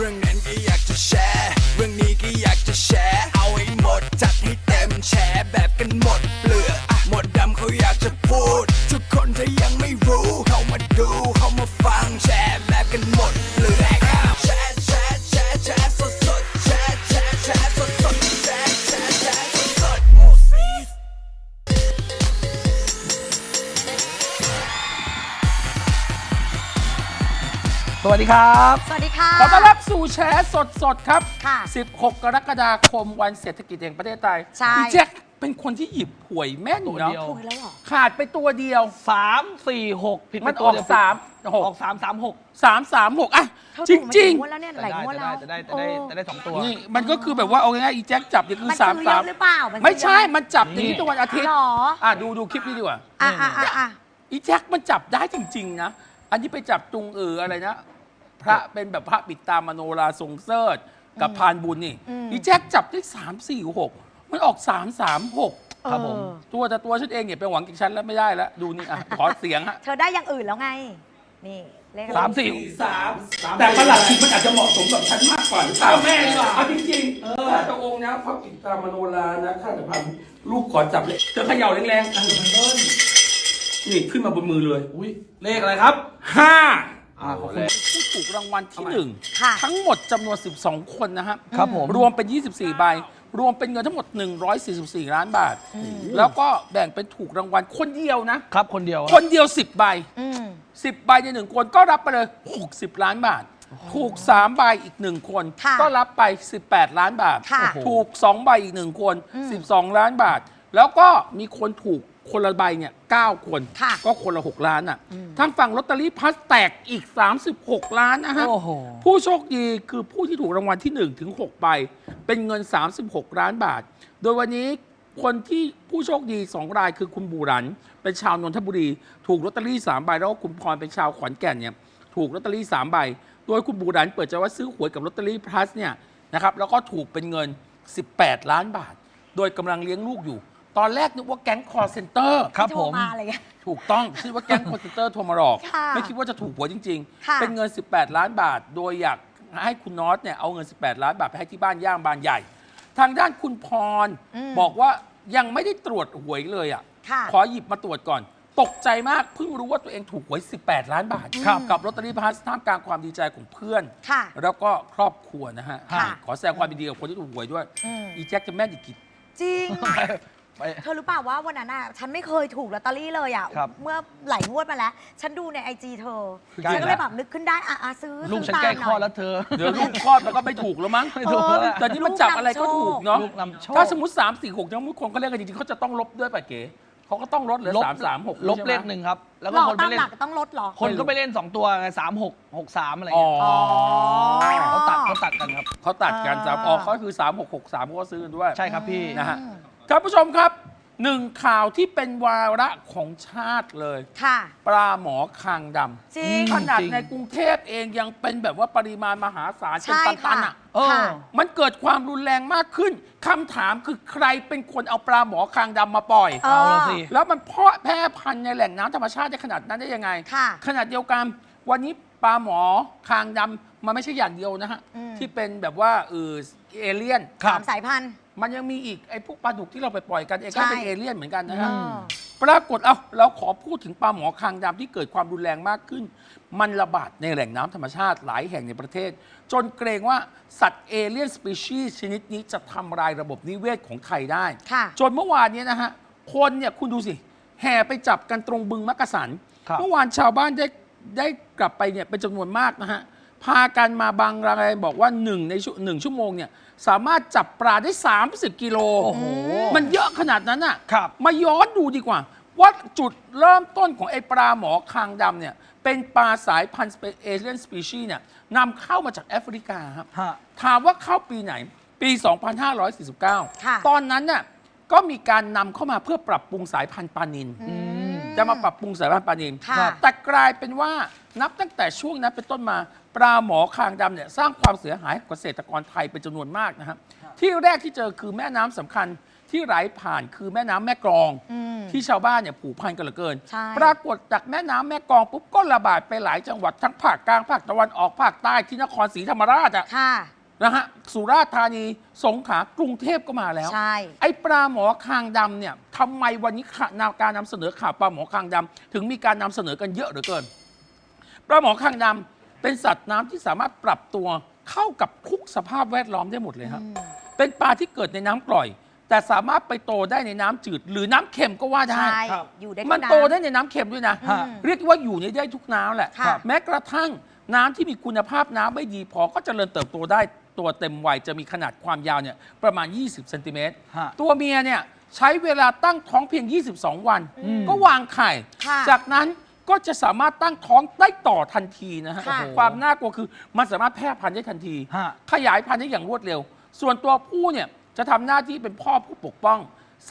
เรื่องนั้นก็อยากจะแชร์ เรื่องนี้ก็อยากจะแชร์ เอาให้หมดจัดให้เต็มแชร์แบบกันหมดเปลือกอะหมดดำเขาอยากจะพูด ทุกคนถ้ายังไม่รู้ เข้ามาดูเข้ามาฟังแชร์แบบกันหมดเปลือกอะแชร์แชร์แชร์แชร์สดสดแชร์แชร์แชร์สดสดแชร์แชร์แชร์สดสดโอ้ซีสสวัสดีครับ สวัสดีค่ะ ขอต้อนรับ สู่แชร์สดสดๆครับ ค่ะ 16 กรกฎาคมวันเศรษฐกิจแห่งประเทศไทยใช่พี่แจ็คเป็นคนที่หยิบหวยแม่นตัวเนาะเดียว ถูกแล้วเหรอ ขาดไปตัวเดียว สามสี่หกผิดมันไปอตัวอกเดียวสามหก ออกสามสามหกสามสามหกอะ เขาจถูกมาริงกี่งวดแล้วเนี่ยหลายงวดแล้วจะได้จะได้จะได้จะได้สองตัว ๆ นี่มันก็คือแบบว่าเอาง่ายๆอีแจ็คจับเนี่ยคือมันสามซื้อสาเยมอะหรือเปล่ามันซื้อไม่ใช่เยอะมันจับอย่างนี้ทุกวันอาทิตย์ หรออะ ดูดูคลิปนี้ดีกว่า อะอะอะอะอีแจ็คมันจับได้จริง ๆ นะ อันนี้ไปจับตรงเอออะไรนะ พระเป็นแบบพระปิดตามโนราทรงเสิร์ชกับพานบุญนี่อีแจ็คจับได้สามสี่หกมันออกสามสามหกครับผมเออตัวแต่ตัวฉันเองเนี่ยเป็นหวังกับฉันแล้วไม่ได้แล้วดูนี่อะขอเสียงฮะ เธอได้อย่างอื่นแล้วไง นี่เลขอะไรสามสี่สามแต่ประหลัดขิกมันอาจจะเหมาะสมกับฉันมากกว่าหรือเปล่าแม่ดีกว่าเอาจริงๆถ้าจะองค์นะพระปิดตามโนรานะข้าจะพันลูกขอจับเลยเธอเขย่าแรงๆอะนี่ขึ้นมาบนมือเลย อุ้ยเลขอะไรครับห้า อ่าขอบคุณผู้ถูกรางวัลที่หนึ่งค่ะ ทั้งหมดจำนวน 12 คนนะฮะครับผม รวมเป็น 24 ใบ รวมเป็นเงินทั้งหมด 144 ล้านบาท แล้วก็แบ่งเป็นถูกรางวัลคนเดียวนะ ครับคนเดียวคนเดียว 10 ใบ อืม 10 ใบในหนึ่งคนก็รับไปเลย 60 ล้านบาท ถูก 3 ใบอีก 1 คน ค่ะก็รับไป 18 ล้านบาท ค่ะ ถูก 2 ใบอีก 1 คน 12 ล้านบาท แล้วก็มีคนถูก คนละใบเนี่ย9คน ค่ะก็คนละ 6 ล้านอะทั้งฝั่งลอตเตอรี่พลัสแตกอีก 36 ล้านนะฮะ โอ้โห ผู้โชคดีคือผู้ที่ถูกรางวัลที่1ถึง6ใบเป็นเงิน 36 ล้านบาท โดยวันนี้คนที่ผู้โชคดี 2 รายคือคุณบูรัน เป็นชาวนนทบุรี ถูกลอตเตอรี่3ใบแล้วก็คุณพรเป็นชาวขอนแก่นเนี่ยถูกลอตเตอรี่3ใบโดยคุณบูรันเปิดใจว่าซื้อหวยกับลอตเตอรี่พลัสเนี่ยนะครับแล้วก็ถูกเป็นเงิน 18 ล้านบาท โดยกำลังเลี้ยงลูกอยู่ ตอนแรกนึกว่าแก๊งคอร์เซนเตอร์ ครับที่ผโทมมาอะไรเงี้ย ถูกต้องคิดว่าแก๊งคอนเซนเตอร์โทรมาหลอก ค่ะไม่คิดว่าจะถูกหวยจริงค่ะๆเป็นเงิน 18 ล้านบาท โดยอยากให้คุณน็อตเนี่ยเอาเงิน 18 ล้านบาทไปให้ที่บ้านย่างบานใหญ่ ทางด้านคุณพรบอกว่ายังไม่ได้ตรวจหวยเลยอะ ค่ะ ขอหยิบมาตรวจก่อน ตกใจมากเพิ่งรู้ว่าตัวเองถูกหวย 18 ล้านบาทครับกับลอตเตอรี่พลัสท่ามกลางความดีใจของเพื่อน ค่ะ แล้วก็ครอบครัวนะฮะ ค่ะขอแสดงความยินดีกับคนที่ถูกหวยด้วย อืม อีแจ็คจะแม่นอีกกี่จริง ไปเธอรู้เปล่าว่าวันนั้นอะฉันไม่เคยถูกลอตเตอรี่เลยอะครับเมื่อหลายงวดมาแล้ว ฉันดูในไอจีเธอใกล้ฉันก็เลยแล้ว แบบนึกขึ้นได้อะอะซื้อลูกฉัซื้นตามใกล้หคลอดน่แล้วเธอ เดี๋ยวลูกคลอดมันก็ไม่ถูกแล้วมั้งไม่ถูกแล้วแต่นี่มันจับอะไรก็ถูกเนาะลูกนำโชค ถ้าสมมติ 3 4 6ยังมุดคนเขาเรียกกันจริงๆเขาจะต้องลบด้วยป่ะเก๋เขาก็ต้องลดเหลือลบสามสามหกลบเลขหนึ่งครับ แล้วหก็ลอกคนไปตามเล่นหลักต้องลดเหรอ คนก็ไปเล่นสองตัวไงสามหกหกสามอะไรอ๋อเงี้ยอ๋อเขาตัดเขาตัดกันครับ เขาตัดกันสามอ่าอ๋อเขาคือ 3 6 6 3เขาก็ซื้อกันด้วย ใช่ครับพี่ นะฮะ ท่านผู้ชมครับหนึ่งข่าวที่เป็นวาระของชาติเลย ค่ะ ปลาหมอคางดจริงำขนาดจริง ในกรุงเทพเองยังเป็นแบบว่าปริมาณมหาศาลเป็นใช่ตัค่ะนๆอะ เออ ค่ะ มันเกิดความรุนแรงมากขึ้นคำถามคือใครเป็นคนเอาปลาหมอคางดำมาปล่อย เอเอาอละสิ แล้วมันเพาะแพร่พันธุ์ในแหล่งน้ำธรรมชาติได้ขนาดนั้นได้ยังไง ค่ะขนาดเดียวกันวันนี้ปลาหมอคางดำมันไม่ใช่อย่างเดียวนะฮะ อืม ที่เป็นแบบว่าเออเอเลี่ยน ครับ สามสายพันธุ์ มันยังมีอีกไอ้พวกปลาดุกที่เราไปปล่อยกันเองก็ใช่เป็นเอเลี่ยนเหมือนกันนะเอฮะอปรากฏเอาเราขอพูดถึงปลาหมอคางดำที่เกิดความรุนแรงมากขึ้น มันระบาดในแหล่งน้ำธรรมชาติหลายแห่งในประเทศ จนเกรงว่าสัตว์เอเลี่ยนสปีชีส์ชนิดนี้จะทำลายระบบนิเวศของไทยได้ ค่ะ จนเมื่อวานเนี้นะฮะ คนเนี่ยคุณดูสิ แห่ไปจับกันตรงบึงมักกะสัน ครับ เมื่อวานชาวบ้านได้ได้กลับไปเนี่ยเป็นจำนวนมากนะฮะ พากันมาบางรายบอกว่าหนึ่งในชั่วหนึ่งชั่วโมงเนี่ยสามารถจับปลาได้ 30 กิโลโอ้โหมันเยอะขนาดนั้นอะครับมาย้อนดูดีกว่า ว่าจุดเริ่มต้นของไอ้ปลาหมอคางดำเนี่ย เป็นปลาสายพันธุ์เอเชียนสปีชีเนี่ยนำเข้ามาจากแอฟริกาครับฮะถามว่าเข้าปีไหน ปี 2549ค่ะตอนนั้นน่ะก็มีการนำเข้ามาเพื่อปรับปรุงสายพันธุ์ปลานินอืมจะมาปรับปรุงสายพันธุ์ปลานินค่ะแต่กลายเป็นว่า นับตั้งแต่ช่วงนั้นเป็นต้นมา ปลาหมอคางดำเนี่ยสร้างความเสียหายให้กับเกษตรกรไทยเป็นจำนวนมากนะครับที่แรกที่เจอคือแม่น้ำสำคัญที่ไหลผ่านคือแม่น้ำแม่กลอง อืม ที่ชาวบ้านเนี่ยผูกพันกันเหลือเกิน ใช่ ปรากฏจากแม่น้ำแม่กลองปุ๊บก็ระบาดไปหลายจังหวัดทั้งภาคกลางภาคตะวันออกภาคใต้ที่นครศรีธรรมราชอะค่ะ นะฮะสุราษฎร์ธานีสงขลากรุงเทพก็มาแล้ว ใช่ ไอ้ปลาหมอคางดำเนี่ยทำไมวันนี้ข่าวการนำเสนอข่าวปลาหมอคางดำถึงมีการนำเสนอกันเยอะเหลือเกิน ปลาหมอคางดำเป็นสัตว์น้ำที่สามารถปรับตัวเข้ากับทุกสภาพแวดล้อมได้หมดเลยครับเป็นปลาที่เกิดในน้ำกร่อย แต่สามารถไปโตได้ในน้ำจืด หรือน้ำเค็มก็ว่าได้ ใช่ ครับ อยู่ได้มันทุกโตำ ได้ในน้ำเค็มด้วยนะอืมเรียกว่าอยู่ในได้ทุกน้ำแหละ ค่ะ แม้กระทั่งน้ำที่มีคุณภาพน้ำไม่ดีพอก็จเจริญเติบโตได้ตัวเต็มวัยจะมีขนาดความยาวเนี่ยประมาณ 20เซนติเมตรฮะ ตัวเมียเนี่ยใช้เวลาตั้งท้องเพียง 22 วันอืมก็วางไข่ ค่ะ จากนั้น ก็จะสามารถตั้งท้องได้ต่อทันทีนะฮะ ค่ะความน่ากลัวคือมันสามารถแพร่พันธุ์ได้ทันที ฮะ ขยายพันธุ์ได้อย่างรวดเร็ว ส่วนตัวผู้เนี่ยจะทำหน้าที่เป็นพ่อผู้ปกป้อง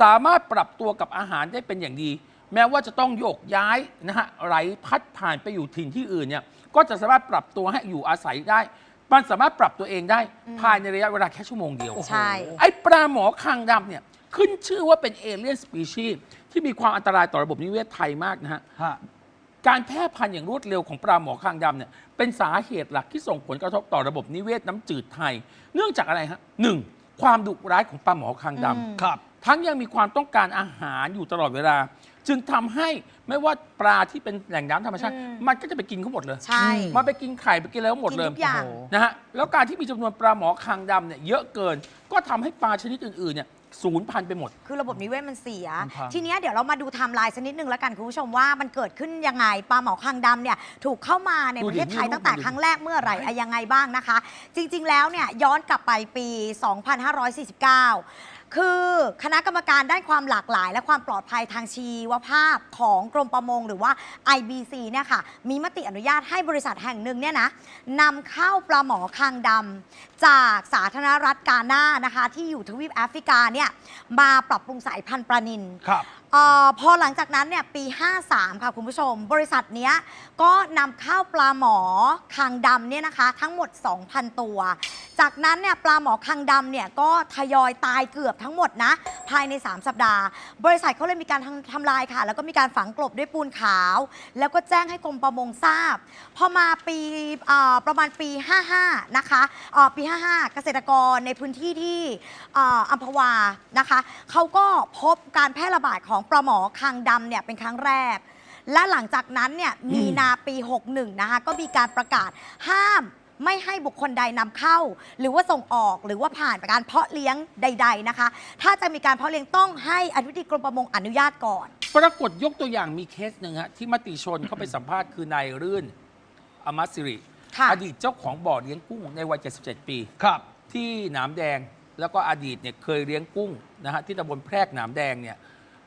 สามารถปรับตัวกับอาหารได้เป็นอย่างดี แม้ว่าจะต้องโยกย้ายนะฮะไหลพัดผ่านไปอยู่ถิ่นที่อื่นเนี่ยก็จะสามารถปรับตัวให้อยู่อาศัยได้ มันสามารถปรับตัวเองได้ภายในระยะเวลาแค่ชั่วโมงเดียว ใช่ ไอ้ปลาหมอคางดำเนี่ยขึ้นชื่อว่าเป็นเอเลียนสปีชีส์ที่มีความอันตรายต่อระบบนิเวศไทยมากนะฮะ ฮะ การแพร่พันธุ์อย่างรวดเร็วของปลาหมอคางดำเนี่ยเป็นสาเหตุหลักที่ส่งผลกระทบต่อระบบนิเวศน้ำจืดไทย เนื่องจากอะไรฮะหนึ่งความดุร้ายของปลาหมอคางดำ อืม ครับ ทั้งยังมีความต้องการอาหารอยู่ตลอดเวลา จึงทำให้ไม่ว่าปลาที่เป็นแหล่งน้ำธรรมชาติ อืม มันก็จะไปกินเขาหมดเลย ใช่ มันไปกินไข่ไปกินอะไรก็หมดกินเลยทุกอย่างโอ้โหนะฮะแล้วการที่มีจำนวนปลาหมอคางดำเนี่ยเยอะเกิน ก็ทำให้ปลาชนิดอื่นๆเนี่ย สูญพันธุ์ไปหมด คือระบบนิเวศมันเสีย มันพัง ทีเนี้ยเดี๋ยวเรามาดูไทม์ไลน์สักนิดนึงแล้วกันคุณผู้ชมว่ามันเกิดขึ้นยังไงปลาหมอคางดำเนี่ยถูกเข้ามาในดูปดิระเทศไทยนี่ตั้งแต่ดูดิครั้งแรกเมื่อไหร่อะยังไงบ้างนะคะ จริง ๆ แล้วเนี่ยย้อนกลับไปปี 2549 คือคณะกรรมการด้านความหลากหลาย และความปลอดภัยทางชีวภาพของกรมประมง หรือว่า IBC เนี่ยค่ะ มีมติอนุญาตให้บริษัทแห่งหนึ่งเนี่ยนะนำเข้าปลาหมอคางดำจากสาธารณรัฐกาหน้านะคะ ที่อยู่ทวีปแอฟริกาเนี่ยมาปรับปรุงสายพันธุ์ปลานิลครับ เออพอหลังจากนั้นเนี่ยปี 53 ค่ะคุณผู้ชม บริษัทเนี้ยก็นำข้าวปลาหมอคางดำเนี่ยนะคะทั้งหมด 2,000 ตัว จากนั้นเนี่ยปลาหมอคางดำเนี่ยก็ทยอยตายเกือบทั้งหมดนะภายใน 3 สัปดาห์ บริษัทเขาเลยมีการทำทำลายค่ะ แล้วก็มีการฝังกลบด้วยปูนขาว แล้วก็แจ้งให้กรมประมงทราบ พอมาปีเอ่อประมาณปี 55 นะคะเอ่อปี 55 เกษตรกรในพื้นที่ที่เอ่ออัมพวานะคะเขาก็พบการแพร่ระบาดของปลาหมอคางดำเนี่ยเป็นครั้งแรก และหลังจากนั้นเนี่ยมีนาปี 61 นะคะก็มีการประกาศห้ามไม่ให้บุคคลใดนำเข้า หรือว่าส่งออกหรือว่าผ่านการเพาะเลี้ยงใด ๆนะคะ ถ้าจะมีการเพาะเลี้ยงต้องให้อธิบดีกรมประมงอนุญาตก่อน ปรากฏยกตัวอย่างมีเคสหนึ่งฮะที่มติชนเขาไปสัมภาษณ์คือนายรื่นอมัสสิริค่ะอดีตเจ้าของบ่อเลี้ยงกุ้งในวัย 77 ปีครับ ที่หนามแดงแล้วก็อดีตเนี่ยเคยเลี้ยงกุ้งนะฮะที่ตำบลแพรกหนามแดงเนี่ย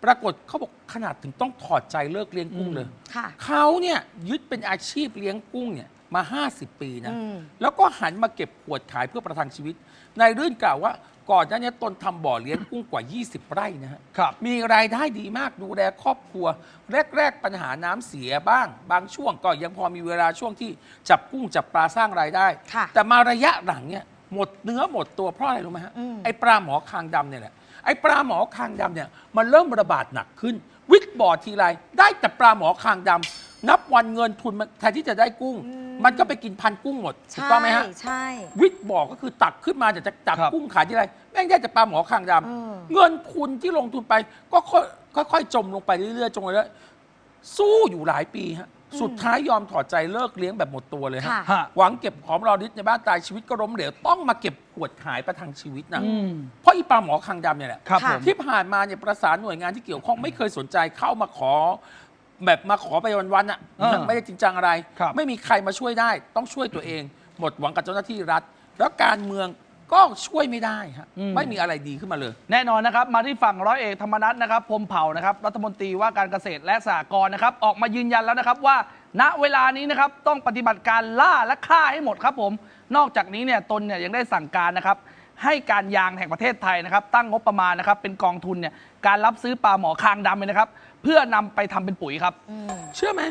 ปรากฏเขาบอกขนาดถึงต้องถอดใจเลิกเลี้ยงกุ้งเลย ค่ะ เขาเนี่ยยึดเป็นอาชีพเลี้ยงกุ้งเนี่ยมา 50 ปีนะ อืม แล้วก็หันมาเก็บขวดขายเพื่อประทังชีวิต นายรื่นกล่าวว่าก่อนหน้านี้ตนทำบ่อเลี้ยงกุ้งกว่า 20 ไร่นะฮะ ครับ มีรายได้ดีมากดูแลครอบครัว แรก ๆ ปัญหาน้ำเสียบ้าง บางช่วงก็ยังพอมีเวลาช่วงที่จับกุ้งจับปลาสร้างรายได้ ค่ะแต่มาระยะหลังเนี่ยหมดเนื้อหมดตัวเพราะอะไรรู้ไหมฮะอืม ไอ้ปลาหมอคางดำเนี่ยแหละ ไอ้ปลาหมอคางดำเนี่ยมันเริ่มระบาดหนักขึ้น วิทย์บ่อทีไรได้แต่ปลาหมอคางดำนับวันเงินทุนมันแทนที่จะได้กุ้งมันก็ไปกินพันกุ้งหมดถูกใช่ต้องไหมฮะ ใช่วิทย์บ่อก็คือตักขึ้นมาจะจะจับครับ กุ้งขายที่ไรแม่งได้แต่ปลาหมอคางดำเออ เงินทุนที่ลงทุนไปก็ค่อยค่อยๆจมลงไปเรื่อยๆจมไปเรื่อยๆสู้อยู่หลายปีฮะ สุดท้ายยอมถอดใจเลิกเลี้ยงแบบหมดตัวเลยฮะ ค่ะฮะหวังเก็บหอมรอมริบในบ้านตายชีวิตก็ล้มเหลวต้องมาเก็บขวดขายประทังชีวิตนะอืม เพราะอีปลาหมอคางดำเนี่ยแหละ ครับค่ะผมที่ผ่านมาเนี่ยประสานหน่วยงานที่เกี่ยวข้องไม่เคยสนใจเข้ามาขอ แบบมาขอไปวันๆอะเออไม่ได้จริงจังอะไร ครับ ไม่มีใครมาช่วยได้ ต้องช่วยตัวเอง หมดหวังกับเจ้าหน้าที่รัฐ แล้วการเมือง ก็ช่วยไม่ได้ฮะไม่มีอะไรดีขึ้นมาเลย แน่นอนนะครับ มาที่ฝั่งร้อยเอกธรรมนัฐนะครับพรหมเผ่านะครับ รัฐมนตรีว่าการเกษตรและสหกรณ์นะครับ ออกมายืนยันแล้วนะครับว่า ณเวลานี้นะครับต้องปฏิบัติการล่าและฆ่าให้หมดครับผม นอกจากนี้เนี่ยตนเนี่ยยังได้สั่งการนะครับ ให้การยางแห่งประเทศไทยนะครับ ตั้งงบประมาณนะครับ เป็นกองทุนเนี่ยการรับซื้อปลาหมอคางดำเลยนะครับ เพื่อนำไปทำเป็นปุ๋ยครับ อืมเชื่อไหม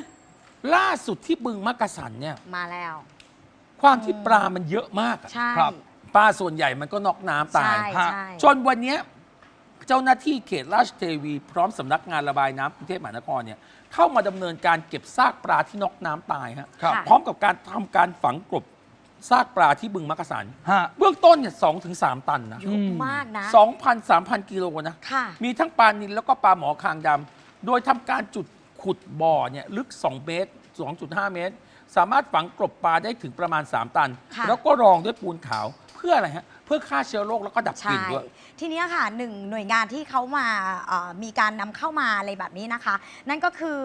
ล่าสุดที่บึงมักกะสันเนี่ย มาแล้ว ความที่ปลามันเยอะมากอะใช่ ครับ ปลาส่วนใหญ่มันก็นอกน้ำตาย ใช่ฮะ ใช่ จนวันเนี้ยเจ้าหน้าที่เขตราชเทวี พร้อมสำนักงานระบายน้ำกรุงเทพมหานครเนี่ยเข้ามาดำเนินการเก็บซากปลาที่นอกน้ำตายฮะครับ พร้อมกับการทำการฝังกลบซากปลาที่บึงมักกะสัน ฮะ เบื้องต้นเนี่ยสองถึงสามตันนะเยอะมากนะ สองพันสามพันกิโลนะ ค่ะ มีทั้งปลานิลแล้วก็ปลาหมอคางดำ โดยทำการจุดขุดบ่อเนี่ยลึก 2 เมตร 2.5 เมตร สามารถฝังกลบปลาได้ถึงประมาณ 3 ตัน ค่ะ แล้วก็รองด้วยปูนขาว เพื่ออะไรฮะ พื่อฆ่าเชื้อโรคแล้วก็ดับกใช่ลิ่นด้วย ทีเนี้ยค่ะหนึ่งหน่วยงานที่เขามาเอ่อมีการนำเข้ามาอะไรแบบนี้นะคะ นั่นก็คือ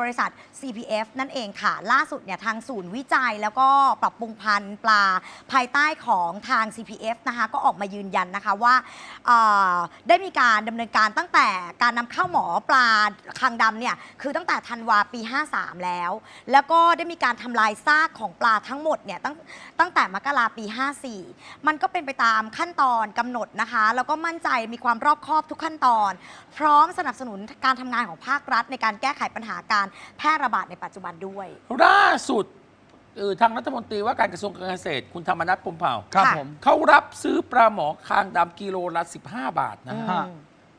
บริษัท CPF นั่นเองค่ะ ล่าสุดเนี่ยทางศูนย์วิจัยแล้วก็ปรับปรุงพันธุ์ปลาภายใต้ของทาง CPF นะคะก็ออกมายืนยันนะคะว่าเอ่อได้มีการดำเนินการตั้งแต่การนำเข้าหมอปลาคางดำเนี่ยคือตั้งแต่ธันวาปี 53 แล้ว แล้วก็ได้มีการทำลายซากของปลาทั้งหมดเนี่ยตั้งตั้งแต่มกราปี 54 มันก็เป็นไปตามขั้นตอนกำหนดนะคะ แล้วก็มั่นใจมีความรอบคอบทุกขั้นตอน พร้อมสนับสนุนการทำงานของภาครัฐ ในการแก้ไขปัญหาการแพร่ระบาดในปัจจุบันด้วย ล่าสุดเออทางรัฐมนตรีว่าการกระทรวงการเกษตร คุณธรรมนัฐพรหมเผ่าครับค่ะผม เขารับซื้อปลาหมอคางดำกิโลละ 15 บาทนะอืฮะม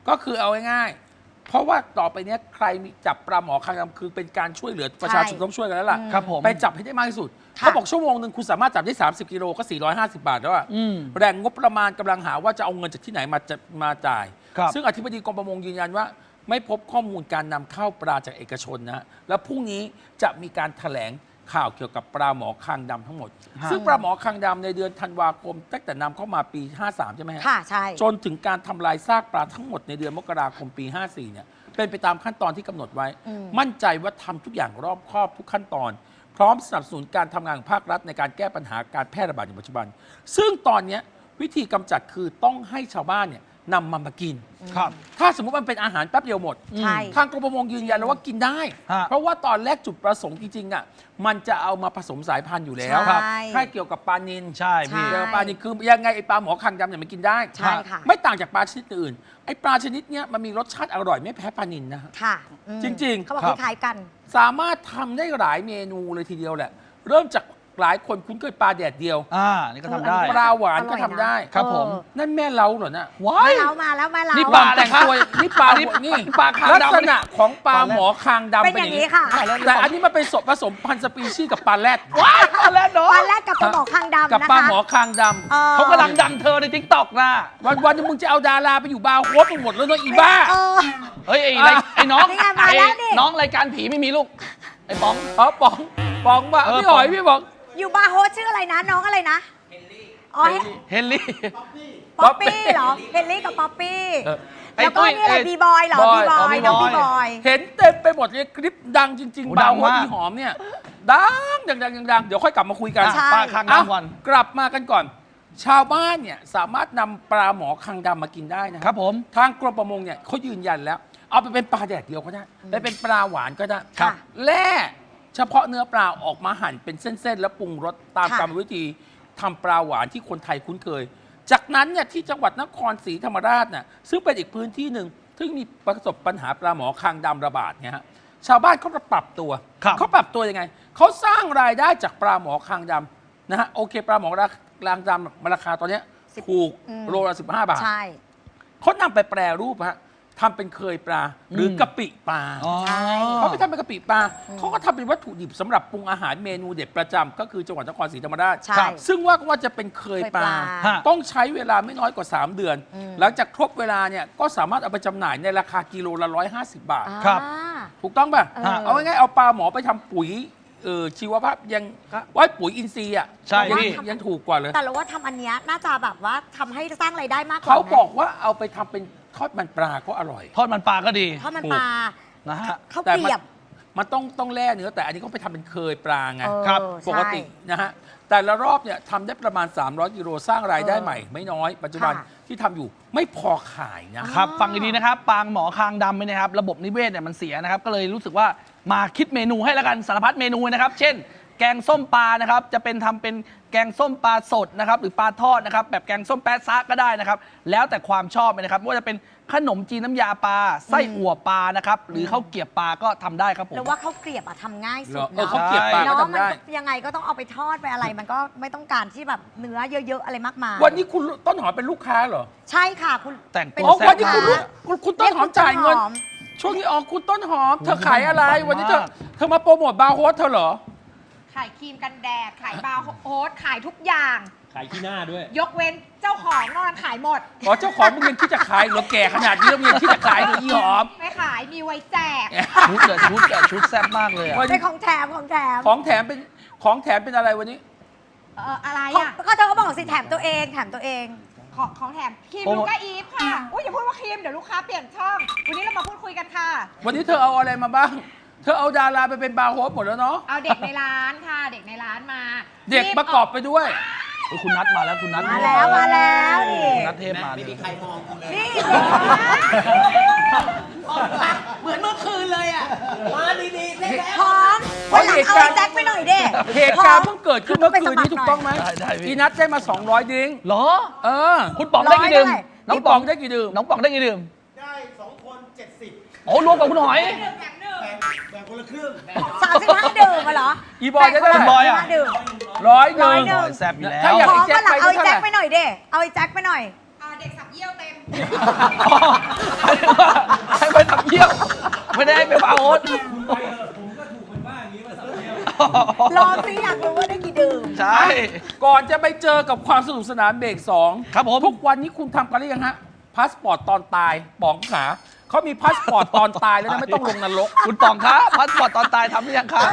ก็คือเอาง่ายๆ เพราะว่าต่อไปเนี้ยใครมีจับปลาหมอคางดำคือเป็นการช่วยเหลือประชาชนใช่ต้องช่วยกันแล้วล่ะอืมครับผม ไปจับให้ได้มากที่สุดค่ะเขาบอกชั่วโมงหนึ่งคุณสามารถจับได้ 30 กิโลก็ 450 บาทแล้วอะอืมแหล่งงบประมาณกำลังหาว่าจะเอาเงินจากที่ไหนมาจะมาจ่าย ครับ ซึ่งอธิบดีกรมประมงยืนยันว่า ไม่พบข้อมูลการนำเข้าปลาจากเอกชนนะฮะแล้วพรุ่งนี้จะมีการแถลง ข่าวเกี่ยวกับปลาหมอคางดำทั้งหมด ฮะ ซึ่งปลาหมอคางดำในเดือนธันวาคม ตั้งแต่นำเข้ามาปี 53 ใช่ไหมฮะค่ะใช่ จนถึงการทำลายซากปลาทั้งหมดในเดือนมกราคมปี 54 เนี่ย เป็นไปตามขั้นตอนที่กำหนดไว้ อืม มั่นใจว่าทำทุกอย่างรอบคอบทุกขั้นตอน พร้อมสนับสนุนการทำงานของภาครัฐในการแก้ปัญหาการแพร่ระบาดในปัจจุบัน ซึ่งตอนเนี้ยวิธีกำจัดคือต้องให้ชาวบ้านเนี่ย นำมันมากิน ครับ ถ้าสมมติมันเป็นอาหารแป๊บเดียวหมด ใช่ ทางกรมประมงยืนยันแล้วว่ากินได้ ฮะเพราะว่าตอนแรกจุดประสงค์จริงๆอะมันจะเอามาผสมสายพันธุ์อยู่แล้วใช่ให้เกี่ยวกับปลานินใช่พี่ใช่เจอปลานี่คือยังไงไอปลาหมอคางดำเนี่ยมันกินได้ใช่ค่ะ ไม่ต่างจากปลาชนิดอื่นไอปลาชนิดเนี้ยมันมีรสชาติอร่อยไม่แพ้ปลานินนะฮะ ค่ะอืมจริงๆ เขาบอกครับคล้ายๆกัน สามารถทำได้หลายเมนูเลยทีเดียวแหละ เริ่มจาก หลายคนคุ้นเคยปลาแดดเดียวอ่านี่ก็ทำได้ ปลาหวานก็ทำได้ ครับผมเออนั่นแม่เล้าเหรอน่ะว้าไม่ย เล้ามาแล้วไม่เล้า นี่ปปลาลา แต่งตัวนี่ปลานี่ปลาคางดำ ลักษณะของปลาหมอคางดำเป็นอย่างนี้ค่ะ แต่อันนี้มันเป็นผสมพันธุ์สปีชีส์กับปลาแรดว้ายปลาแล้วเนาะปลาแรกกับปลาหมอคางดำกับนะคะปลาหมอคางดออเขากำลังดังเธอในทิกตอกนะำวันวันๆนึงมึงจะเอาดาราไปอยู่บาร์โฮสไปหมดแล้วเนอะอีบ้า เออ เฮ้ยไอ้ไรไอ้น้องนี่ไงมาแล้วนี่ ไอ้น้องรายการผีไม่มีลูกไอ้ป๋อง อ๋อปองปองว่าเออพี่หอยปอง พี่บอก อยู่บาร์โฮสชื่ออะไรนะ น้องอะไรนะอ๋อ เฮนรี่ ป๊อปปี้เหรอ เฮนรี่กับป๊อปปี้ เออไอ้แล้วก็ตุ้ยนี่อะไรเอ้ยบีบอยเหรอบอยบีบอ๋ออยน้องบีบีบบออยยเห็นเต็มไปหมดเลยคลิปดังจริง โอ้ๆบาร์ดังโฮสมาก ที่หอมเนี่ยดังดังดังดังเดี๋ยวค่อยกลับมาคุยกันใช่ ปลาคางเอ้าดำก่อนกลับมากันก่อน ชาวบ้านเนี่ยสามารถนำปลาหมอคางดำมากินได้นะครับผม ทางกรมประมงเนี่ยเขายืนยันแล้ว เอาไปเป็นปลาแดดเดียวก็ได้ไปเป็นปลาหวานก็ได้ครับแล่ เฉพาะเนื้อปลาออกมาหั่นเป็นเส้น ๆ แล้วปรุงรสตามค่ะ กรรมวิธีทำปลาหวานที่คนไทยคุ้นเคย จากนั้นเนี่ยที่จังหวัดนครศรีธรรมราชน่ะซึ่งเป็นอีกพื้นที่หนึ่งที่มีประสบปัญหาปลาหมอคางดำระบาดเนี่ยฮะชาวบ้านเขาก็ปรับตัวครับ เขาปรับตัวยังไงเขาสร้างรายได้จากปลาหมอคางดำนะฮะโอเค ปลาหมอคางดำราคาตอนเนี้ยสิบถูกอืม โลละสิบห้าบาท ใช่ เขานำไปแปรรูปฮะ ทำเป็นเคยปลาหรืออมกะปิปลาอ๋อใช่เขาไปทำเป็นกะปิปลาเขาก็ทำเป็นวัตถุดิบสำหรับปรุงอาหารเมนูเด็ดประจำก็คือจังหวัดนครศรีธรรมราชใช่ครับซึ่งว่าว่าจะเป็นเคยปลา เคยปลาฮะต้องใช้เวลาไม่น้อยกว่า 3 เดือน อืม หลังจากครบเวลาเนี่ยก็สามารถเอาไปจำหน่ายในราคากิโลละ 150 บาท ครับ อ่า ถูกต้องป่ะ เออ เอาง่ายๆเอาปลาหมอไปทำปุ๋ยเออชีวภาพยังว่าปุ๋ยอินทรีย์อะใช่ยังพี่ ยังถูกกว่าเลย แต่เราว่าทำอันเนี้ยน่าจะแบบว่าทำให้สร้างรายได้มากกว่าเขาไหม บอกว่าเอาไปทำเป็น ทอดมันปลาก็อร่อย ทอดมันปลาก็ดีทอดมันปลานะฮะข้าวแต่เกมันลียบ มันต้องต้องแล่เนื้อแต่อันนี้เขาไปทำเป็นเคยปลาไงเออครับใช่ปกตินะฮะแต่ละรอบเนี่ยทำได้ประมาณ 300กิโลสร้างรายได้เออใหม่ ไม่น้อย ปัจจุบันค่ะ ที่ทำอยู่ไม่พอขายนะครับฟังดีๆนะครับ ปางหมอคางดำเนี่ยนะครับ ระบบนิเวศเนี่ยมันเสียนะครับ ก็เลยรู้สึกว่ามาคิดเมนูให้แล้วกันสารพัดเมนูนะครับ เช่น แกงส้มปลานะครับ จะเป็นทำเป็นแกงส้มปลาสดนะครับ หรือปลาทอดนะครับ แบบแกงส้มแป๊ะซะก็ได้นะครับ แล้วแต่ความชอบเลยนะครับไม่ว่าจะเป็นขนมจีนน้ำยาปลาไส้อั่วปลานะครับ หรือข้าวเกรียบปลาก็ทำได้ครับผมหรือว่าข้าวเกรียบอะทำง่ายสุเหรดอเออเนาะเขาเกลียบปลาก็เนาะทำมันได้ก็ยังไงก็ต้องเอาไปทอดไปอะไร มันก็ไม่ต้องการที่แบบเนื้อเยอะๆอะไรมากมายวันนี้คุณต้นหอมเป็นลูกค้าเหรอใช่ค่ะคุณแต่งตัว เป็นอ๋อแซ่วันบนี้มาคุณกลูกคุณคุณต้นหอมจ่ายเงินหอมช่วงนี้ออกคุณต้นหอม เธอขายอะไรขอบคุณวันนี้เธอมากเธอมาโปรโมทบาร์โฮสเธอเหรอ ขายครีมกันแดด ขายบาร์โฮสขายทุกอย่าง ขายที่หน้าด้วยยกเว้นเจ้าของนอกนั้นขายหมด อ๋อเจ้าของมึงยังคิดจะขายเหรอแก่ขนาดนี้แล้วมึงยังคิดจะขายเหรออีหอม ไม่ขายมีไว้แจก ชุดเกิดชุดเกิดชุดแซ่บมากเลยอะวันเป็นี้นของแถมของแถมของแถมเป็นของแถมเป็นอะไรวันนี้ เอ่ออะไรของอะก็เธอก็บอกสิแถมตัวเองแถมตัวเอง ของของแถมครีมโปรโมลูทก้าอีฟค่ะ อุ้ยอย่าพูดว่าครีมเดี๋ยวลูกค้าเปลี่ยนช่อง วันนี้เรามาพูดคุยกันค่ะ วันนี้เธอเอาอะไรมาบ้าง เธอเอาดาราไปเป็นบาร์โฮสหมดแล้วเนาะ เอาเด็กในร้านค่ะ เด็กในร้านมาเด็กประกอบไปด้วยเฮ้ยคุณนัดมาแล้วคุณนัดมาแล้วมาแล้วนี่คุณนัดเทพมาเลยนี่เหมือนเมื่อคืนเลยอะ มาดีๆแท้พร้อมวันหลังเอาไอ้แจ็คไปหน่อยเด้เหตุการณ์เพิ่งเกิดขึ้นเมื่อคืนนี้ถูกต้องไหมได้ได้พี่อีนัทได้มา 200ดริงก์เหรอ เออ คุณป๋องได้กี่ดื่มร้อยน้องพี่ป๋ป๋อองงได้กี่ดื่มน้องป๋องได้กี่ดื่มได้สองคนเจ็ดสิบโอ้รวมกับคุณหอย แบ่งแบ่งคนละครึ่งสามสิบห้าดื่มมาเหรออีบอยได้เท่าไหร่คุณบอยอะสามสิบห้าดื่ม ร้อยหร้นึ่อยงหนึ่หอยแซ่บอยู่แล้วถ้าอยากพร้อมไอ้แจ็วันหลังคไปเอาไอ้เท่าไหร่แจ็คไปหน่อยเด้เอาไอ้แจ็คไปหน่อย อ่าเด็กสับเยี่ยวเต็ม อ๋อให้ไปทำเยี่ยมไม่ได้ให้ไปบาร์โฮสไปเถอะผมก็ถูกมันว่าอย่างนี้มาสักเดียวลองสิอยากรู้ว่าได้กี่ดื่ม ใช่ ก่อนจะไปเจอกับความสนุกสนานเบรกสองครับผม ทุกวันนี้คุณทำกันหรือยังฮะพาสปอร์ตตอนตายป๋องขา เขามีพาสปอร์ตตอนตายแล้วนะไม่ต้องลงนรก คุณป๋องคะพาสปอร์ตตอนตายทำหรือยังคะ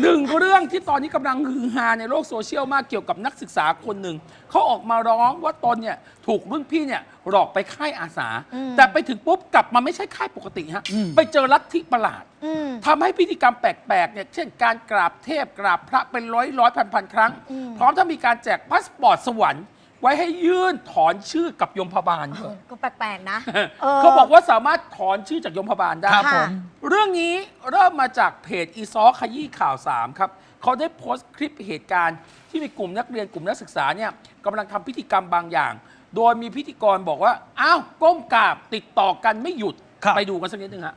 หนึ่งเรื่องที่ตอนนี้กำลังฮือฮาในโลกโซเชียลมากเกี่ยวกับนักศึกษาคนหนึ่งเขาออกมาร้องว่าตนเนี่ยถูกรุ่นพี่เนี่ยหลอกไปค่ายอาสา อืม แต่ไปถึงปุ๊บกลับมาไม่ใช่ค่ายปกติฮะอืมไปเจอลัทธิประหลาด อืม ทำให้พิธีกรรมแปลก ๆ เนี่ย เช่นการกราบเทพกราบพระเป็นร้อยร้อยพันพันๆครั้งอืมพร้อมทั้งมีการแจกพาสปอร์ตสวรรค์ ไว้ให้ยื่นถอนชื่อกับยมพบาลด้วยก็แปลกๆนะเขาบอกว่าสามารถถอนชื่อจากยมพบาลได้ครับผมเรื่องนี้เริ่มมาจากเพจอีซอขยี้ข่าว 3 ครับ เขาได้โพสต์คลิปเหตุการณ์ที่มีกลุ่มนักเรียนกลุ่มนักศึกษาเนี่ยกำลังทำพิธีกรรมบางอย่าง โดยมีพิธีกรบอกว่า อ้าว ก้มกราบติดต่อกันไม่หยุดครับไปดูกันสักนิดนึงฮะ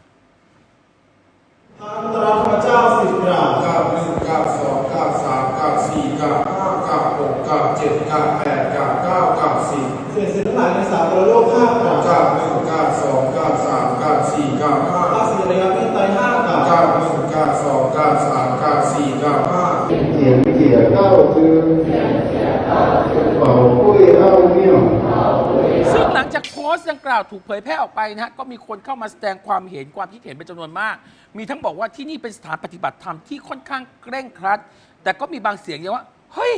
ตามตราพระเจ้าสิบกราบเก้าหนึ่งเก้าสองเก้าสามเก้าสี่เก้าห้าเก้าหกเก้าเจ็ดเก้าแปดเก้าเก้าเก้า สี่เศษทั้งหลายในสากลโลกห้ากล่าวเก้าหนึ่งเก้าสองเก้าสามเก้าสี่เก้าห้าพระสิริยเมตไตรห้ากล่าวเก้าหนึ่งเก้าสองเก้าสามเก้าสี่เก้าห้าเขียนเขียเก้าคือเป่าปุ้ยเอาเนี่ยซึ่งหลังจากโพสต์ดังกล่าวถูกเผยแพร่ออกไปนะฮะก็มีคนเข้ามาแสดงความเห็นความคิดเห็นเป็นจำนวนมาก มีทั้งบอกว่าที่นี่เป็นสถานปฏิบัติธรรมที่ค่อนข้างเคร่งครัด แต่ก็มีบางเสียงเยอะว่าเฮ้ย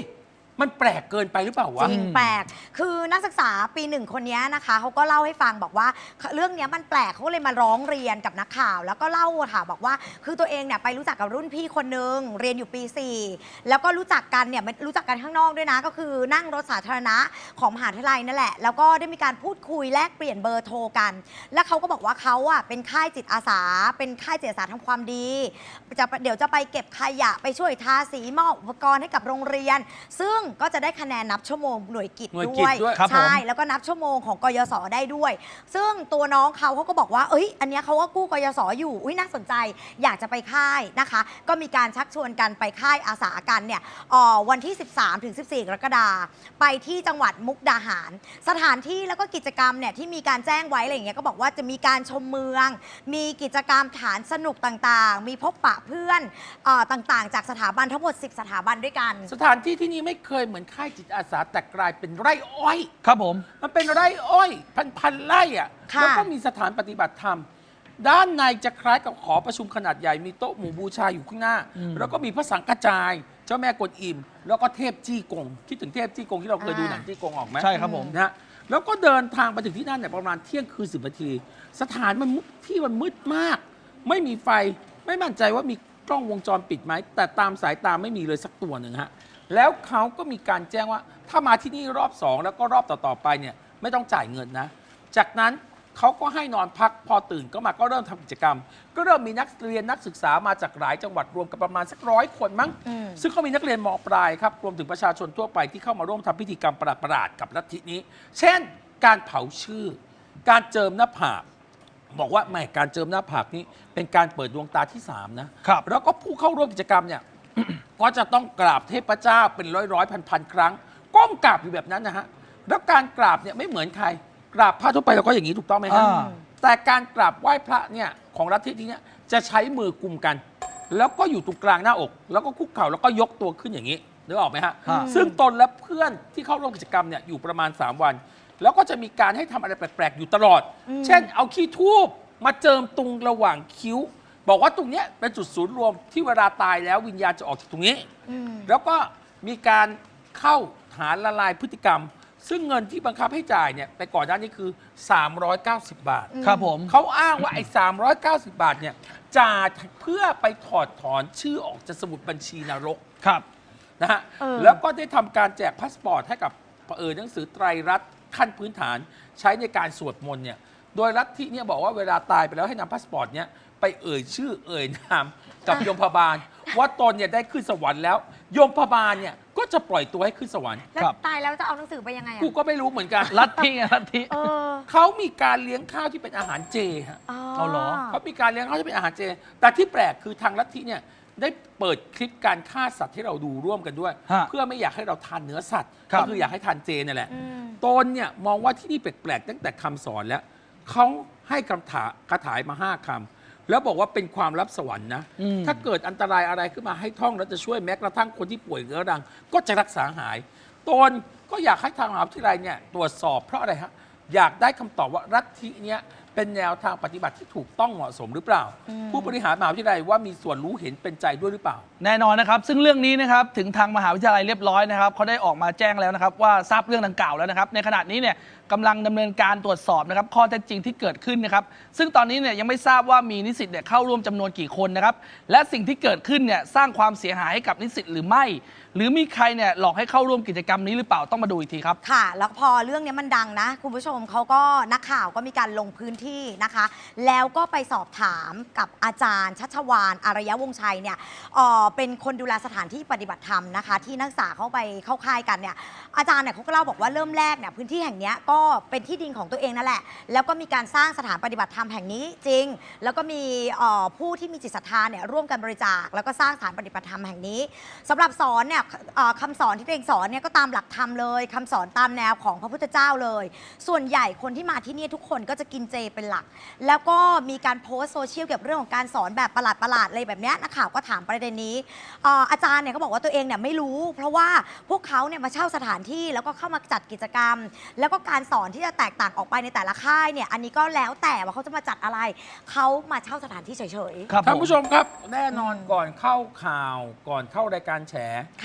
มันแปลกเกินไปหรือเปล่าวะ จริงแปลก คือนักศึกษาปีหนึ่งคนนี้นะคะเขาก็เล่าให้ฟังบอกว่า เรื่องเนี้ยมันแปลกเขาก็เลยมาร้องเรียนกับนักข่าว แล้วก็เล่าค่ะบอกว่า คือตัวเองเนี่ยไปรู้จักกับรุ่นพี่คนนึงเรียนอยู่ปี 4 แล้วก็รู้จักกันเนี่ยรู้จักกันข้างนอกด้วยนะ ก็คือนั่งรถสาธารณะของมหาวิทยาลัยนั่นแหละ แล้วก็ได้มีการพูดคุยแลกเปลี่ยนเบอร์โทรกัน แล้วเขาก็บอกว่าเขาอะเป็นค่ายจิตอาสา เป็นค่ายจิตอาสาทำความดีจะเดี๋ยวจะไปเก็บขยะไปช่วยทาสีมอบอุปกรณ์ให้กับโรงเรียน ซึ่งก็จะได้คะแนนนับชั่วโมงหน่วยกิจหน่วยด้กิจวยด้วยครับผม ใช่แล้วก็นับชั่วโมงของกยศได้ด้วย ซึ่งตัวน้องเขาเขาก็บอกว่า เอ้ย อันเนี้ยเขาก็กู้กยศอยู่อุ้ยน่าสนใจ อยากจะไปค่ายนะคะ ก็มีการชักชวนกันไปค่ายอาสากันเนี่ยเอ่อวันที่ 13ถึง14 กรกฎาคมไปที่จังหวัดมุกดาหาร สถานที่แล้วก็กิจกรรมเนี่ยที่มีการแจ้งไว้อะไรอย่างเงี้ยก็บอกว่าจะมีการชมเมือง มีกิจกรรมฐานสนุกต่างๆ มีพบปะเพื่อนเออต่างๆ จากสถาบันทั้งหมด 10 สถาบันด้วยกัน สถานที่ที่นี่ไม่เคยเหมือนค่ายจิตอาสาแต่กลายเป็นไร่อ้อย ครับผม มันเป็นไร่อ้อย พันพันๆไร่อะค่ะ แล้วก็มีสถานปฏิบัติธรรม ด้านในจะคล้ายกับขอประชุมขนาดใหญ่มีโต๊ะหมู่บูชาอยู่ข้างหน้า อืม แล้วก็มีพระสังฆจาย เจ้าแม่กวนอิม แล้วก็เทพจี้กงคิดถึงเทพจี้กงที่เราเคยดูหนังจี้กงออกไหม ใช่ครับผม นะฮะแล้วก็เดินทางไปถึงที่นั่นเนี่ยประมาณเที่ยงคืนสิบนาที สถานมันมุที่มันมืดมาก ไม่มีไฟไม่มั่นใจว่ามีกล้องวงจรปิดไหม แต่ตามสายตาไม่มีเลยสักตัวหนึ่งฮะ แล้วเขาก็มีการแจ้งว่า ถ้ามาที่นี่รอบสองแล้วก็รอบต่อๆไปเนี่ยไม่ต้องจ่ายเงินนะ จากนั้นเขาก็ให้นอนพักพอตื่นก็มาก็เริ่มทำกิจกรรม ก็เริ่มมีนักเรียนนักศึกษามาจากหลายจังหวัดรวมกันประมาณสักร้อยคนมั้งอืมซึ่งเขามีนักเรียนมปลายครับรวมถึงประชาชนทั่วไปที่เข้ามาร่วมทำพิธีกรรมประหลาดๆกับลัทธินี้ เช่น การเผาชื่อ การเจิมหน้าผากบอกว่าแหม่การเจิมหน้าผากนี้เป็นการเปิดดวงตาที่สามนะครับ แล้วก็ผู้เข้าร่วมกิจกรรมเนี่ย ก็จะต้องกราบเทพเจ้าเป็นร้อยร้อยพันพันๆครั้ง ก้มกราบอยู่แบบนั้นนะฮะ แล้วการกราบเนี่ยไม่เหมือนใคร กราบพระทั่วไปเราก็อย่างนี้ถูกต้องไหมฮะอ่า แต่การกราบไหว้พระเนี่ยของลัทธินี้เนี่ยจะใช้มือกุมกัน แล้วก็อยู่ตรงกลางหน้าอก แล้วก็คุกเข่าแล้วก็ยกตัวขึ้นอย่างนี้นึกออกไหมฮะ ฮะ ซึ่งตนและเพื่อนที่เข้าร่วมกิจกรรมเนี่ยอยู่ประมาณ 3 วัน แล้วก็จะมีการให้ทำอะไรแปลก ๆ อยู่ตลอด เช่น เอาขี้ทูบมาเจิมตรงระหว่างคิ้ว บอกว่าตรงเนี้ยเป็นจุดศูนย์รวมที่เวลาตายแล้ววิญญาณจะออกจากตรงนี้ อืมแล้วก็มีการเข้าฐานละลายพฤติกรรม ซึ่งเงินที่บังคับให้จ่ายเนี่ยไปก่อนหน้านี้คือ 390 บาท ครับผม เขาอ้างว่าไอ้390 บาทเนี่ยจ่ายเพื่อไปถอดถอนชื่อออกจากสมุดบัญชีนรก ครับ นะฮะเออ แล้วก็ได้ทำการแจกพาสปอร์ตให้กับเออหนังสือไตรรัตน์ขั้นพื้นฐานใช้ในการสวดมนต์เนี่ยโดยรัฐที่เนี่ยบอกว่าเวลาตายไปแล้วให้นำพาสปอร์ตเนี่ย ไปเอ่ยชื่อเอ่ยนามกับยมพบาล ว่าตนเนี่ยได้ขึ้นสวรรค์แล้วยมพบาลเนี่ยก็จะปล่อยตัวให้ขึ้นสวรรค์แล้วครับ ตายแล้วจะเอาหนังสือไปยังไงอะกูก็ไม่รู้เหมือนกันลัทธิไงลัทธิ เออเขามีการเลี้ยงข้าวที่เป็นอาหารเจฮะ เอาเหรอ เขามีการเลี้ยงข้าวที่เป็นอาหารเจ แต่ที่แปลกคือทางลัทธิเนี่ยได้เปิดคลิปการฆ่าสัตว์ให้เราดูร่วมกันด้วย ฮะเพื่อไม่อยากให้เราทานเนื้อสัตว์ ครับ ก็คืออยากให้ทานเจนี่แหละ อืมตนเนี่ยมองว่าที่นี่แปลกๆตั้งแต่คำสอนแล้ว เขาให้คำถาคาถายมาห้าคำ แล้วบอกว่าเป็นความลับสวรรค์นะอืมถ้าเกิดอันตรายอะไรขึ้นมาให้ท่องแล้วจะช่วยแม้กระทั่งคนที่ป่วยเรื้อรัง ก็จะรักษาหาย ตนก็อยากให้ทางมหาวิทยาลัยเนี่ยตรวจสอบเพราะอะไรฮะ อยากได้คำตอบว่ารัฐทิเนี้ยเป็นแนวทางปฏิบัติที่ถูกต้องเหมาะสมหรือเปล่า ผู้บริหารมหาวิทยาลัยว่ามีส่วนรู้เห็นเป็นใจด้วยหรือเปล่า แน่นอนนะครับ ซึ่งเรื่องนี้นะครับถึงทางมหาวิทยาลัยเรียบร้อยนะครับเขาได้ออกมาแจ้งแล้วนะครับว่าทราบเรื่องดังกล่าวแล้วนะครับ ในขณะนี้เนี่ย กำลังดำเนินการตรวจสอบนะครับข้อเท็จจริงที่เกิดขึ้นนะครับ ซึ่งตอนนี้เนี่ยยังไม่ทราบว่ามีนิสิตเนี่ยเข้าร่วมจำนวนกี่คนนะครับ และสิ่งที่เกิดขึ้นเนี่ยสร้างความเสียหายให้กับนิสิตหรือไม่ หรือมีใครเนี่ยหลอกให้เข้าร่วมกิจกรรมนี้หรือเปล่าต้องมาดูอีกทีครับ ค่ะ แล้วพอเรื่องนี้มันดังนะ คุณผู้ชมเขาก็นักข่าวก็มีการลงพื้นที่นะคะ แล้วก็ไปสอบถามกับอาจารย์ชัชวานอารยวงศ์ชัยเนี่ยเอ่อเป็นคนดูแลสถานที่ปฏิบัติธรรมนะคะ ที่นักศึกษาเข้าไปเข้าค่ายกันเนี่ยอาจารย์เนี่ยเขาก็เล่าบอกว่าเริ่มแรกเนี่ยพื้นที่แห่งเนี้ยก็เป็นที่ดินของตัวเองนั่นแหละ แล้วก็มีการสร้างสถานปฏิบัติธรรมแห่งนี้จริง แล้วก็มีเอ่อผู้ที่มีจิตศรัทธาเนี่ยร่วมกันบริจาค แล้วก็สร้างสถานปฏิบัติธรรมแห่งนี้สำหรับสอนเนี่ยเอ่อคำสอนที่ตัวเองสอนเนี่ยก็ตามหลักธรรมเลยคำสอนตามแนวของพระพุทธเจ้าเลย ส่วนใหญ่คนที่มาที่นี่ทุกคนก็จะกินเจเป็นหลัก แล้วก็มีการโพสต์โซเชียลเกี่ยวกับเรื่องของการสอนแบบประหลาดประหลาดๆอะไรแบบเนี้ยนักข่าวก็ถามประเด็นนี้เอ่ออาจารย์เนี่ยก็บอกว่าตัวเองเนี่ยไม่รู้ เพราะว่าพวกเขาเนี่ยมาเช่าสถานที่แล้วก็เข้ามาจัดกิจกรรม แล้วก็การสอนที่จะแตกต่างออกไปในแต่ละค่ายเนี่ย อันนี้ก็แล้วแต่ว่าเขาจะมาจัดอะไร เขามาเช่าสถานที่เฉยๆครับท่านผมผู้ชมครับ แน่นอนก่อนเข้าข่าวก่อนเข้ารายการแฉ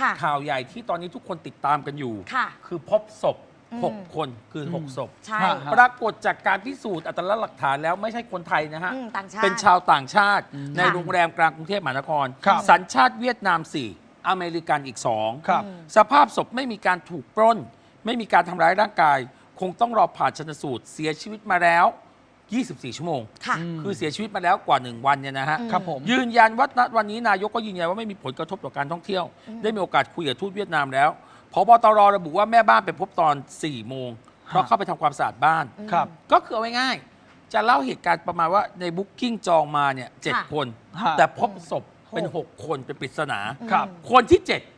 ค่ะข่าวใหญ่ที่ตอนนี้ทุกคนติดตามกันอยู่ ค่ะคือพบศพ อืม 6 คนคือ 6 ศพใช่ฮะ ปรากฏจากการพิสูจน์อัตลักษณ์หลักฐานแล้วไม่ใช่คนไทยนะฮะ อืมต่างชาติ เป็นชาวต่างชาติ ในค่ะโรงแรมกลางกรุงเทพมหานคร ครับ สัญชาติเวียดนาม 4 อเมริกันอีก 2 ครับ สภาพศพไม่มีการถูกปล้น ไม่มีการทำร้ายร่างกาย คงต้องรอผ่าชนสูตรเสียชีวิตมาแล้ว 24 ชั่วโมง ค่ะอืมคือเสียชีวิตมาแล้วกว่า 1 วันเนี่ยนะฮะ ครับผม ยืนยันว่าณวันนี้นายกก็ยืนยันว่าไม่มีผลกระทบต่อการท่องเที่ยว ได้มีโอกาสคุยกับทูตเวียดนามแล้วพบตรระบุว่าแม่บ้านไปพบตอน 4 โมง เพราะเข้าไปทำความสะอาดบ้าน ครับ ก็คือเอาง่ายๆจะเล่าเหตุการณ์ประมาณว่าในบุ๊กิ้งจองมาเนี่ยเจ็ดค่ะ คน ฮะแต่พบศพเป็นหก6คนเป็นปริศนา ครับ คนที่ 7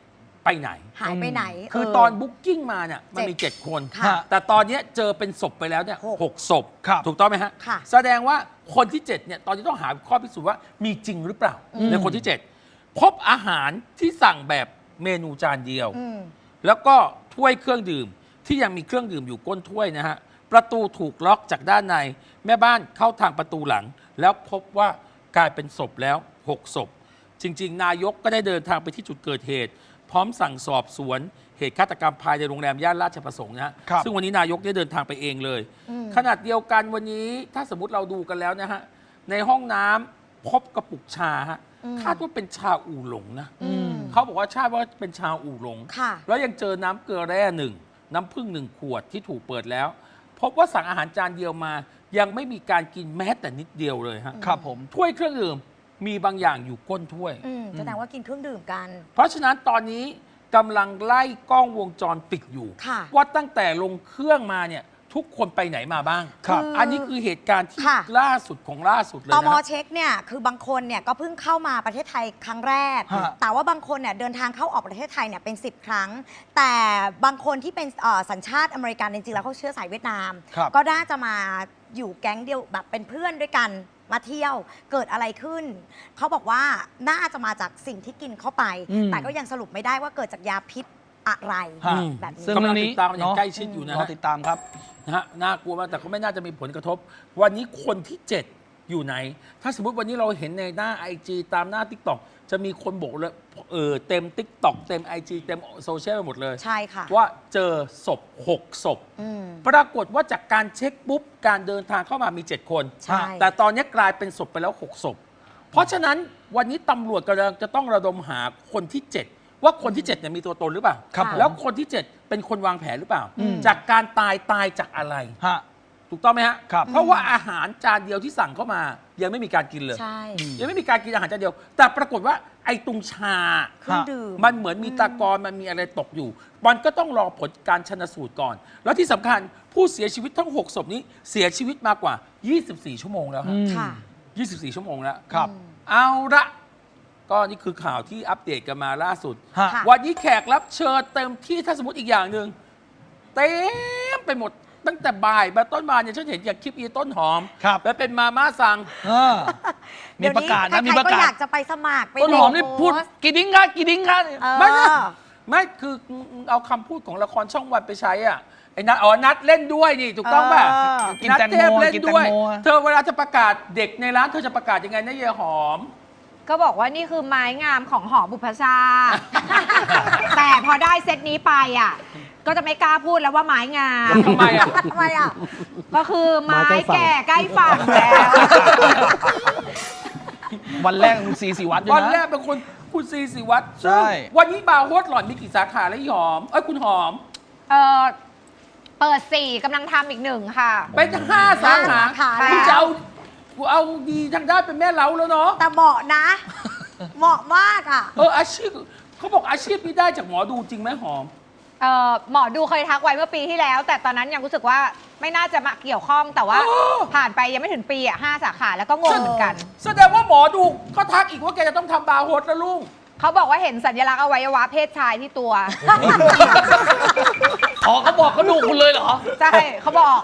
ไปไหน หายไปไหนคือเตอนบุ๊กิ้งมาเนี่ยมันมี 7 คน ค่ะแต่ตอนเนี้ยเจอเป็นศพไปแล้วเนี่ยหกหกศพ ครับ ถูกต้องไหมฮะ ค่ะ แสดงว่าคนที่ 7เนี่ยตอนนี้ต้องหาข้อพิสูจน์ว่ามีจริงหรือเปล่า ในคนที่ 7 พบอาหารที่สั่งแบบเมนูจานเดียว อืม แล้วก็ถ้วยเครื่องดื่มที่ยังมีเครื่องดื่มอยู่ก้นถ้วยนะฮะ ประตูถูกล็อกจากด้านใน แม่บ้านเข้าทางประตูหลัง แล้วพบว่ากลายเป็นศพแล้ว 6 ศพ จริง ๆ นายกก็ได้เดินทางไปที่จุดเกิดเหตุ พร้อมสั่งสอบสวนเหตุฆาตกรรมภายในโรงแรมย่านราชประสงค์นะฮะครับ ซึ่งวันนี้นายกได้เดินทางไปเองเลย อืมขนาดเดียวกันวันนี้ถ้าสมมติเราดูกันแล้วนะฮะ ในห้องน้ำพบกระปุกชาฮะอืมคาดว่าเป็นชาอู่หลงนะอืมเขาบอกว่าชาติว่าเป็นชาอู่หลง ค่ะ แล้วยังเจอน้ำเกลือแร่หนึ่งน้ำผึ้งหนึ่งขวดที่ถูกเปิดแล้ว พบว่าสั่งอาหารจานเดียวมา ยังไม่มีการกินแม้แต่นิดเดียวเลยฮะครับผม ถ้วยเครื่องดื่ม มีบางอย่างอยู่ก้นถ้วย อืมแสดงว่ากินเครื่องดื่มกัน เพราะฉะนั้นตอนนี้กำลังไล่กล้องวงจรปิดอยู่ ค่ะว่าตั้งแต่ลงเครื่องมาเนี่ยทุกคนไปไหนมาบ้างครับ อันนี้คือเหตุการณ์ที่ค่ะ ล่าสุดของล่าสุดเลยตนะมฮะเช็คเนี่ยคือบางคนเนี่ยก็เพิ่งเข้ามาประเทศไทยครั้งแรก ฮะ แต่ว่าบางคนเนี่ยเดินทางเข้าออกประเทศไทยเนี่ยเป็น 10 ครั้ง แต่บางคนที่เป็นเอ่อสัญชาติอเมริกันจริงๆแล้วเขาเชื้อสายเวียดนาม ครับ ก็น่าจะมาอยู่แก๊งเดียวแบบเป็นเพื่อนด้วยกัน มาเที่ยวเกิดอะไรขึ้น เขาบอกว่าน่าจะมาจากสิ่งที่กินเข้าไป อืม แต่ก็ยังสรุปไม่ได้ว่าเกิดจากยาพิษอะไรฮะ แบบนี้ซึ่งกำเรื่ลัองงตินี้ดตามกันอย่างใกล้ชิดอยู่นะรอฮะติดตามครับ นะฮะน่ากลัวมากแต่ก็ไม่น่าจะมีผลกระทบ วันนี้คนที่ 7 อยู่ไหน ถ้าสมมติวันนี้เราเห็นในหน้า IG ตามหน้า Tik t o อกจะมีคนบอกเลยเออเต็ม Tik t o อกเต็ม IG เต็มโซเชียลไปหมดเลย ใช่ค่ะ ว่าเจอศพ 6 ศพ อืม ปรากฏว่าจากการเช็คปุ๊บ การเดินทางเข้ามามี 7 คน ใช่ แต่ตอนนี้กลายเป็นศพไปแล้ว 6 ศพ เพราะฉะนั้นวันนี้ตำรวจกำลังจะต้องระดมหาคนที่ 7 ว่าคนที่7เนี่ยมีตัวตนหรือเปล่า ครับผมแล้วคนที่ 7 เป็นคนวางแผนหรือเปล่า อืม จากการตายตายจากอะไร ฮะ ถูกต้องไหมฮะ ครับ เพราะว่าอาหารจานเดียวที่สั่งเข้ามา ยังไม่มีการกินเลย ใช่ ยังไม่มีการกินอาหารจานเดียว แต่ปรากฏว่าไอ้ตรงชา เครื่องดื่ม มันเหมือนมีตะกอนมันมีอะไรตกอยู่ มันก็ต้องรอผลการชนสูตรก่อน แล้วที่สำคัญผู้เสียชีวิตทั้ง 6 ศพนี้เสียชีวิตมากกว่า 24 ชั่วโมงแล้วฮะ อืม ค่ะ 24 ชั่วโมงแล้วครับ เอาละก็นี่คือข่าวที่อัปเดตกันมาล่าสุด ฮะ ค่ะ วันนี้แขกรับเชิญเต็มที่ถ้าสมมติอีกอย่างหนึ่งเต็มไปหมด ตั้งแต่บ่ายมาต้นมาเนี่ยฉันเห็นจากคลิปอีต้นหอม ครับ แล้วเป็นมาม่าสั่ง เออมีประกาศนะมีเดี๋ยวประใครๆก็กาอศยากจะไปสมัครไปต้นหอมนี่โพสต์พูดกี่ดิ้งค่ะกี่ดิ้งค่ะเออไม่นะไม่คือเอาคำพูดของละครช่องวันไปใช้อะไอ้นัทอ๋อนัดเล่นด้วยนี่ถูกต้องป่ะเออกินนัดแตงเทโมพเล่นกินแตงด้วย โม เธอเวลาจะประกาศเด็กในร้านเธอจะประกาศยังไงนะเยหอม ก็บอกว่านี่คือไม้งามของหอบุพชาติแต่พอได้เซตนี้ไปอะ ก็จะไม่กล้าพูดแล้วว่าไม้งามทำไมอะ ทำไมอะ ก็คือไม้แก่ใกล้ฝั่งแล้ว วันแรกคุณซีสีวัดด้วยวันนะแรกเป็นคนคุณซีสิวัตรใช่ วันนี้บาร์โฮสหล่อนมีกี่สาขาแล้วอีหอม เอ้ยคุณหอม เออเปิดสี่กำลังทำอีกหนึ่งค่ะ เป็นห้าสาขาห้าสาขาคุณจะเอาเอาดีทางด้านเป็นแม่เล้าแล้วเนาะ แต่เหมาะนะ เหมาะมากอะ เอออาชีพเขาบอกอาชีพนี้ได้จากหมอดูจริงไหมหอม เออหมอดูเคยทักไว้เมื่อปีที่แล้ว แต่ตอนนั้นยังรู้สึกว่าไม่น่าจะมาเกี่ยวข้องแต่ว่าโอ้ผ่านไปยังไม่ถึงปีอะห้าสาขาแล้วก็งงเหมือนกัน แสดงว่าหมอดูก็ทักอีกว่าแกจะต้องทำบาร์โฮสแล้วลุง เขาบอกว่าเห็นสัญลักษณ์อวัยวะเพศชายที่ตัว อ๋อเขาบอกเขาดูคุณเลยเหรอ ใช่เขาบอก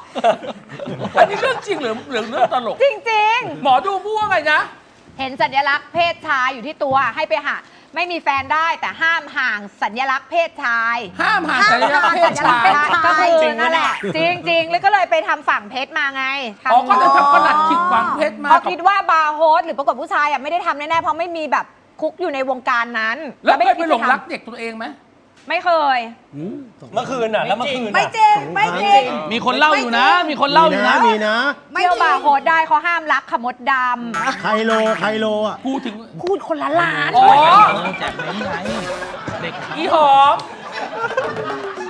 อันนี้เรื่องจริงหรือหรือเรื่องตลก จริง หมอดูพูดว่าไงนะ ๆ เห็นสัญลักษณ์เพศชายอยู่ที่ตัวให้ไปหา ไม่มีแฟนได้แต่ห้ามห่างสัญลักษณ์เพศชายห้ามห่างสัญลักษณ์เพศชายห้ามห่างก็คือจริงนะนั่นแหละ จริงๆแล้วก็เลยไปทำฝั่งเพชรมาไงทำอ๋อก็เลยทำประหลัดขิกฝังเพชรมาเขากับคิดว่าบาร์โฮสหรือประกวดผู้ชายอะไม่ได้ทำแน่ๆเพราะไม่มีแบบคุกอยู่ในวงการนั้น แล้วไม่เคยไปหลงคิดจะทำรักเด็กตัวเองไหม ไม่เคยเมื่อคืนน่ะแล้วเมื่อคืนไม่น่ะจริง ไม่จริง มีคนเล่าอยู่นะ มีคนเล่าอยู่นะ มีนะ ไม่เที่ยวจริบางร์โฮสได้เขาห้ามรักขมดดำไคโลไคโลอะ กูถึงพูดคนละล้านอ๋อแจกเล้งไงเด็กอีหอม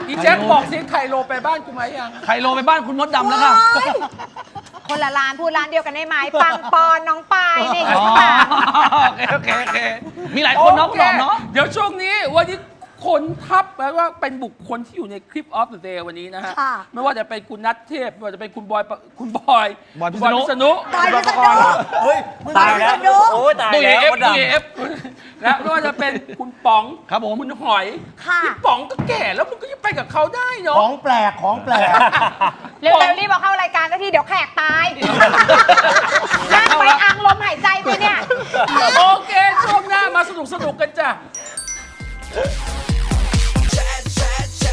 อีแจ็คบอกสิไข่โลไปบ้านกูไหมยังใครโลไปบ้านคุณมดดำแล้วค่ะ คนละล้านพูดร้านเดียวกันได้ไหมปังปอนน้องปายนี่อ๋อค่ะโอเค โอเค โอเค มีหลายคนเนาะคุณหอมเนาะ เดี๋ยวช่วงนี้วันนี้ คนทับแปลว่าเป็นบุคคลที่อยู่ในคลิปออฟเดอะเดย์วันนี้นะฮะ ค่ไม่ว่าจะเป็นคุณนัทเทพ ไม่ว่าจะเป็นคุณบอยคุณบอยบอยพิษณุ ษณุ ตายไปสัอก เฮ้ยตายแล้ว โอ้ตายตุ้ยแล้วเอฟมดตุ้ยเอดำฟนะไม่ว่าจะเป็นคุณป๋องครับผมคุณหอยค่ะป๋องก็แก่แล้วมึงก็ยังไปกับเขาได้เนาะ ของแปลกของแปลก เร็วๆรีบมาเข้ารายการสันทีเดี๋ยวแขกตายนั่งไปอังลมหายใจไปเนี่ย โอเคช่วงหน้ามาสนุกสนุกกันจ้ะ